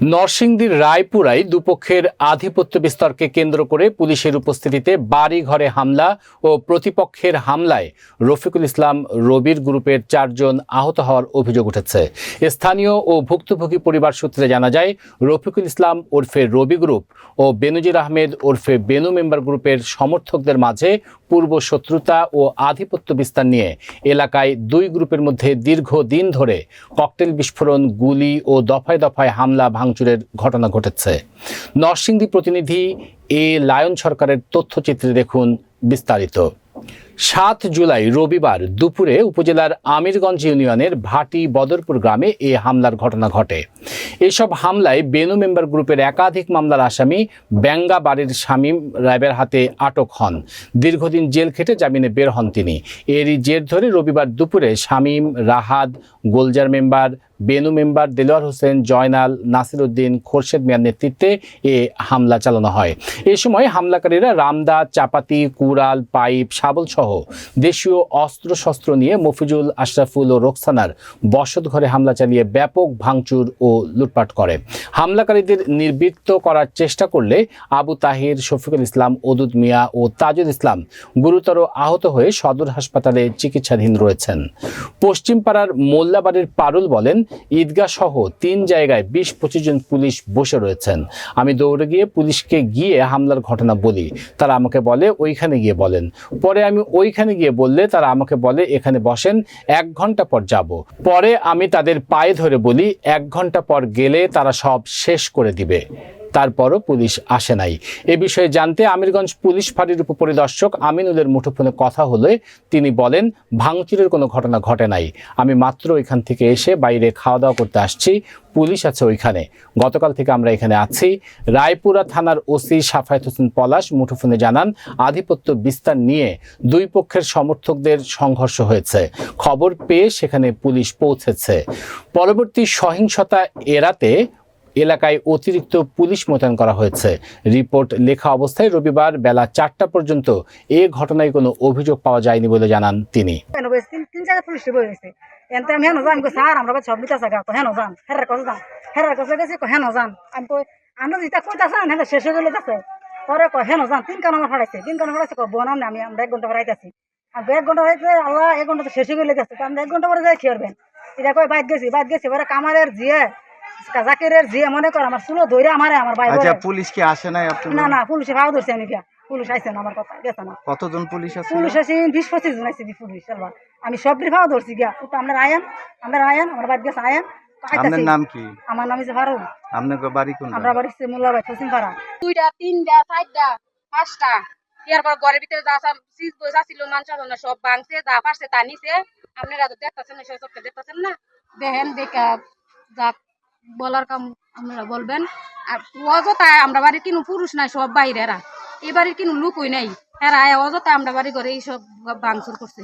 নরসিংদীর রায়পুরায় দুপক্ষের আধিপত্য বিস্তারকে কেন্দ্র করে পুলিশের উপস্থিতিতে বাড়ি ঘরে হামলা ও প্রতিপক্ষের হামলায় রফিকুল ইসলাম রবির গ্রুপের চারজন আহত হওয়ার অভিযোগ উঠেছে। স্থানীয় ও ভুক্তভোগী পরিবার সূত্রে জানা যায়, রফিকুল ইসলাম ওরফে রবি গ্রুপ ও বেনজির আহমেদ ওরফে বেনু মেম্বার গ্রুপের সমর্থকদের মাঝে পূর্ব শত্রুতা ও আধিপত্য বিস্তার নিয়ে এলাকায় দুই গ্রুপের মধ্যে দীর্ঘদিন ধরে ককটেল বিস্ফোরণ, গুলি ও দফায় দফায় হামলা ভাঙচুরের ঘটনা ঘটেছে। নরসিংদী প্রতিনিধি এ লায়ন সরকারের তথ্যচিত্রে দেখুন বিস্তারিত। সাত জুলাই রবিবার দুপুরে উপজেলার আমিরগঞ্জ ইউনিয়নের ভাটি বদরপুর গ্রামে এ হামলার ঘটনা ঘটে। এসব হামলায় বেনু মেম্বার গ্রুপের একাধিক মামলার আসামি ব্যাঙ্গা বাড়ির শামীম রায়ের হাতে আটক হন। দীর্ঘদিন জেল খেটে জামিনে বের হন তিনি। এরই জের ধরে রবিবার দুপুরে শামীম রাহাদ গোলজার মেম্বার, বেনু মেম্বার, দেলোয়ার হোসেন, জয়নাল নাসির উদ্দিন খোরশেদ মিয়ার নেতৃত্বে এ হামলা চালানো হয়। এ সময় হামলাকারীরা রামদা, চাপাতি, কুড়াল, পাইপ, শাবল সহ দেশীয় অস্ত্রশস্ত্র নিয়ে মফিজুল আশরাফুল ও রোকসানার বসত ঘরে হামলা চালিয়ে ব্যাপক ভাঙচুর ও লুটপাট করে। হামলাকারীদের নির্বৃত্ত করার চেষ্টা করলে আবু তাহির, শফিকুল ইসলাম, ওদুদ মিয়া ও তাজুল ইসলাম গুরুতর আহত হয়ে সদর হাসপাতালে চিকিৎসাধীন রয়েছেন। পশ্চিমপাড়ার মোল্লাবাড়ির পারুল বলেন, ঈদগাহ সহ তিন জায়গায় বিশ পঁচিশ জন পুলিশ বসে রয়েছেন। আমি দৌড়ে গিয়ে পুলিশকে গিয়ে হামলার ঘটনা বলি। তারা আমাকে বলে, ওইখানে গিয়ে বলেন। পরে আমি ওইখানে গিয়ে বললে তারা আমাকে বলে, এখানে বসেন, এক ঘণ্টা পর যাব। পরে আমি তাদের পায়ে ধরে বলি, এক ঘণ্টা পর গেলে তারা সব শেষ করে দিবে। তারপরও পুলিশ আসে নাই। এ বিষয়ে জানতে আমিরগঞ্জ পুলিশ ফাঁড়ির উপপরিদর্শক আমিনুলের মুঠোফোনে কথা হলে তিনি বলেন, ভাঙচুরের কোনো ঘটনা ঘটে নাই। আমি মাত্র এখান থেকে এসে বাইরে খাওয়া দাওয়া করতে আসছি। পুলিশ আছে ওইখানে। গতকাল থেকে আমরা এখানে আছি। রায়পুরা থানার ওসি সাফায়েত হোসেন পলাশ মুঠোফোনে জানান, আধিপত্য বিস্তার নিয়ে দুই পক্ষের সমর্থকদের সংঘর্ষ হয়েছে। খবর পেয়ে সেখানে পুলিশ পৌঁছেছে। পরবর্তী সহিংসতা এড়াতে এলাকায় অতিরিক্ত পুলিশ মোতায়েন করা হয়েছে। রিপোর্ট লেখা অবস্থায় রবিবার বেলা চারটা পর্যন্ত এ ঘটনায় কোনো অভিযোগ পাওয়া যায়নি বলে জানান তিনি। পরে আল্লাহ, এক ঘণ্টা তো শেষ হয়ে গেলে যাচ্ছে আমরা এক ঘণ্টা পরে যাই খেয়ে এটা কয় বাইক গেছি বাইক গেছি এবারে কামারের জিয়ে জাকিরের জিয়ে মনে কর আমার চুলো ধরে আমারে আমার বাইক আচ্ছা পুলিশ কি আসে নাই আপনার না না পুলিশে ভাও ধরছে আমি গিয়া। পুলিশ আইছে না আমার কথা গেছে না। কতজন পুলিশ আছে? পুলিশ আছে বিশ পঁচিশ জন আছে পুলিশ এবার আমি সব ভাও ধরছি গিয়া। তো আমরা আয়ান আমরা আয়ান আমার বাদ গেছে আয়ান তো আপনার নাম কি? আমার নাম হচ্ছে ফারুক। আপনার বাড়ি কোন আমরা বাড়ি হচ্ছে মোল্লাবাই পশ্চিম পাড়া। দুইটা তিনটা চারটা পাঁচটা। ইয়ার পর ঘরের ভিতরে যা সব চিজ বই ছিল মান সাজানো সব ভাঙছে যা পারছে তা নিছে। আপনারা তো দেখতেছেন না সেই দেখতেছেন না। দেখেন দেখা যা বলার কাম আমরা বলবেন। আর অযথা আমরা বাড়ির কিনু পুরুষ নাই, সব বাইরেরা। এই বাড়ির কিনু লুকই নাই। এরা অযথা আমরা বাড়ি ঘরে এইসব ভাঙচুর করছে।